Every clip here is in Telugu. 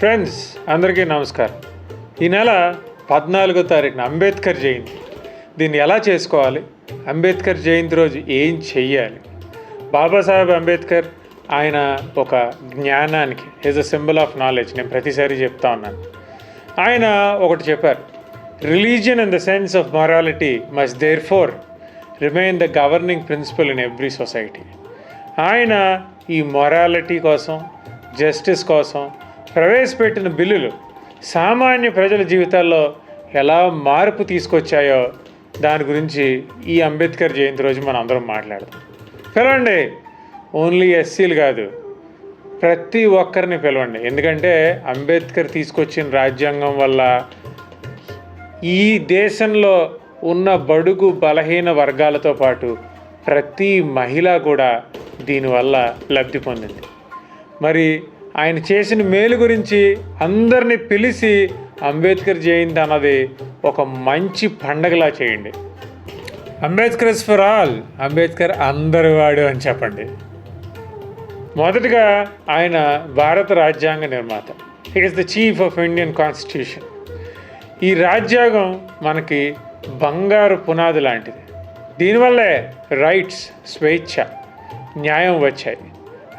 ఫ్రెండ్స్ అందరికీ నమస్కారం. ఈ నెల పద్నాలుగో తారీఖున అంబేద్కర్ జయంతి. దీన్ని ఎలా చేసుకోవాలి? అంబేద్కర్ జయంతి రోజు ఏం చెయ్యాలి? బాబాసాహెబ్ అంబేద్కర్ ఆయన ఒక జ్ఞానానికి is a symbol of knowledge నేను ప్రతిసారి చెప్తా ఉన్నాను. ఆయన ఒకటి చెప్పారు religion in the sense of morality must therefore remain the governing principle in every society ఆయన ఈ మొరాలిటీ కోసం జస్టిస్ కోసం ప్రవేశపెట్టిన బిల్లులు సామాన్య ప్రజల జీవితాల్లో ఎలా మార్పు తీసుకొచ్చాయో దాని గురించి ఈ అంబేద్కర్ జయంతి రోజు మనం అందరం మాట్లాడదాం. పిలవండి. ఓన్లీ ఎస్సీలు కాదు ప్రతి ఒక్కరిని పిలవండి. ఎందుకంటే అంబేద్కర్ తీసుకొచ్చిన రాజ్యాంగం వల్ల ఈ దేశంలో ఉన్న బడుగు బలహీన వర్గాలతో పాటు ప్రతి మహిళ కూడా దీనివల్ల లబ్ధి పొందింది. మరి ఆయన చేసిన మేలు గురించి అందరినీ పిలిచి అంబేద్కర్ జయంతి అన్నది ఒక మంచి పండగలా చేయండి. Ambedkar is for all. Ambedkar అందరి వాడు అని చెప్పండి. మొదటగా ఆయన భారత రాజ్యాంగ నిర్మాత. Is the chief of Indian constitution ఈ రాజ్యాంగం మనకి బంగారు పునాది లాంటిది. దీనివల్లే రైట్స్ స్వేచ్ఛ న్యాయం వచ్చాయి.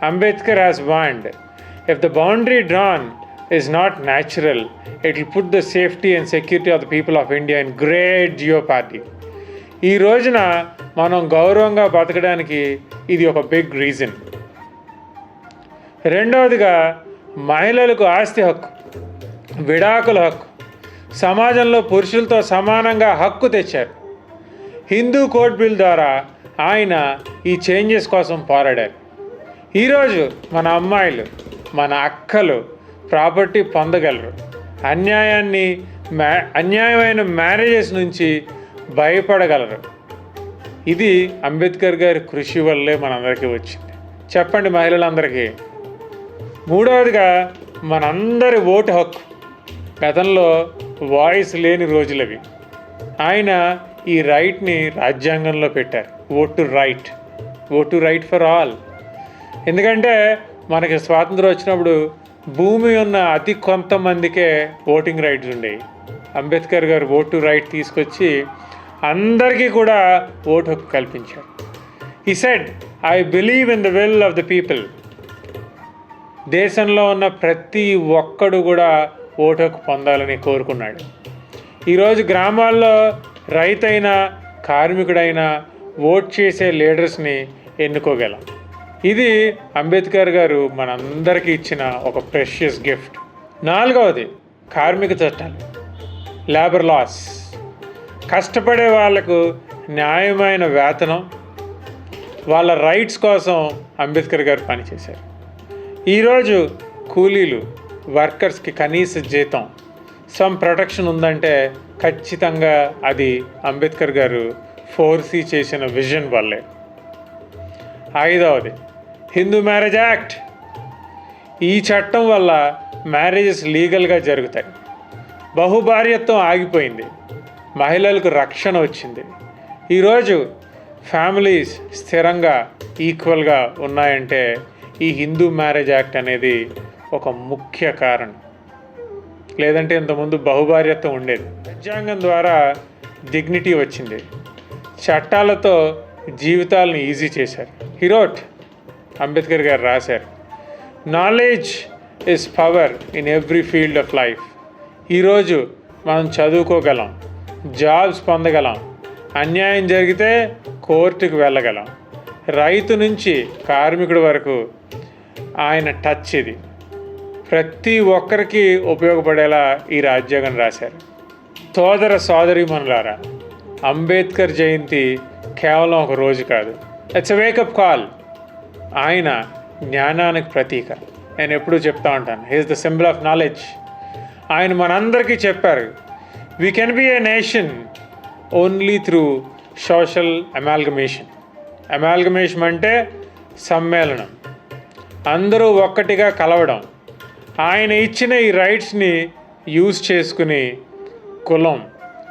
Ambedkar has warned if the boundary drawn is not natural, it will put the safety and security of the people of India in great jeopardy ఈ రోజున మనం గౌరవంగా బతకడానికి ఇది ఒక బిగ్ రీజన్ రెండవదిగా మహిళలకు ఆస్తి హక్కు విడాకుల హక్కు. సమాజంలో పురుషులతో సమానంగా హక్కు తెచ్చారు. హిందూ కోర్ట్ బిల్ ద్వారా ఆయన ఈ చేంజెస్ కోసం పోరాడారు. ఈరోజు మన అమ్మాయిలు మన అక్కలు ప్రాపర్టీ పొందగలరు. అన్యాయాన్ని మ్యా అన్యాయమైన మ్యారేజెస్ నుంచి భయపడగలరు. ఇది అంబేద్కర్ గారి కృషి వల్లే మనందరికీ వచ్చింది. చెప్పండి మహిళలందరికీ. మూడవదిగా మనందరి ఓటు హక్కు. గతంలో వాయిస్ లేని రోజులవి. ఆయన ఈ రైట్ని రాజ్యాంగంలో పెట్టారు. Vote right. Vote right for all. ఎందుకంటే మనకి స్వాతంత్రం వచ్చినప్పుడు భూమి ఉన్న అతి కొంతమందికే ఓటింగ్ రైట్స్ ఉండేవి. అంబేద్కర్ గారు ఓటు రైట్ తీసుకొచ్చి అందరికీ కూడా ఓటు హక్కు కల్పించారు. ఈ said I believe in the will of the people దేశంలో ఉన్న ప్రతి ఒక్కడు కూడా ఓటు హక్కు పొందాలని కోరుకున్నాడు. ఈరోజు గ్రామాల్లో రైతైనా కార్మికుడైనా ఓట్ చేసే లీడర్స్ని ఎన్నుకోగలం. ఇది అంబేద్కర్ గారు మనందరికీ ఇచ్చిన ఒక ప్రెషియస్ గిఫ్ట్ నాలుగవది కార్మిక చట్టాలు. లేబర్ లాస్ కష్టపడే వాళ్ళకు న్యాయమైన వేతనం. వాళ్ళ రైట్స్ కోసం అంబేద్కర్ గారు పనిచేశారు. ఈరోజు కూలీలు వర్కర్స్కి కనీస జీతం సమ్ ప్రొటెక్షన్ ఉందంటే ఖచ్చితంగా అది అంబేద్కర్ గారు ఫోర్సీ చేసిన విజన్ వల్లే. ఐదవది హిందూ మ్యారేజ్ యాక్ట్. ఈ చట్టం వల్ల మ్యారేజెస్ లీగల్గా జరుగుతాయి. బహుభార్యత్వం ఆగిపోయింది. మహిళలకు రక్షణ వచ్చింది. ఈరోజు ఫ్యామిలీస్ స్థిరంగా ఈక్వల్గా ఉన్నాయంటే ఈ హిందూ మ్యారేజ్ యాక్ట్ అనేది ఒక ముఖ్య కారణం. లేదంటే ఇంతకుముందు బహుభార్యత్వం ఉండేది. రాజ్యాంగం ద్వారా డిగ్నిటీ వచ్చింది. చట్టాలతో జీవితాలను ఈజీ చేశారు. హిరోట్ అంబేద్కర్ గారు రాశారు knowledge is power in every field of life ఈరోజు మనం చదువుకోగలం జాబ్స్ పొందగలం అన్యాయం జరిగితే కోర్టుకు వెళ్ళగలం. రైతు నుంచి కార్మికుడి వరకు ఆయన టచ్ ఇది. ప్రతి ఒక్కరికి ఉపయోగపడేలా ఈ రాజ్యాంగం రాశారు. సోదర సోదరిమణులారా అంబేద్కర్ జయంతి కేవలం ఒక రోజు కాదు. ఇట్స్ ఎ వేకప్ కాల్ ఆయన జ్ఞానానికి ప్రతీక. నేను ఎప్పుడూ చెప్తా ఉంటాను. He's the symbol of knowledge ఆయన మనందరికీ చెప్పారు. We can be a nation only through social amalgamation amalgamation అంటే సమ్మేళనం. అందరూ ఒక్కటిగా కలవడం. ఆయన ఇచ్చిన ఈ రైట్స్ని యూజ్ చేసుకుని కులం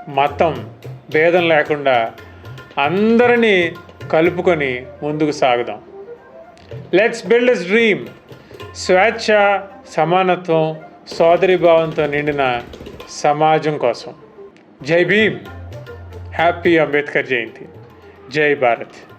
మతం భేదం లేకుండా అందరినీ కలుపుకొని ముందుకు సాగుదాం. లెట్స్ బిల్డ్ ఎస్ డ్రీమ్ స్వేచ్ఛ సమానత్వం సోదరిభావంతో నిండిన సమాజం కోసం. జై భీమ్. హ్యాపీ అంబేద్కర్ జయంతి జై భారత్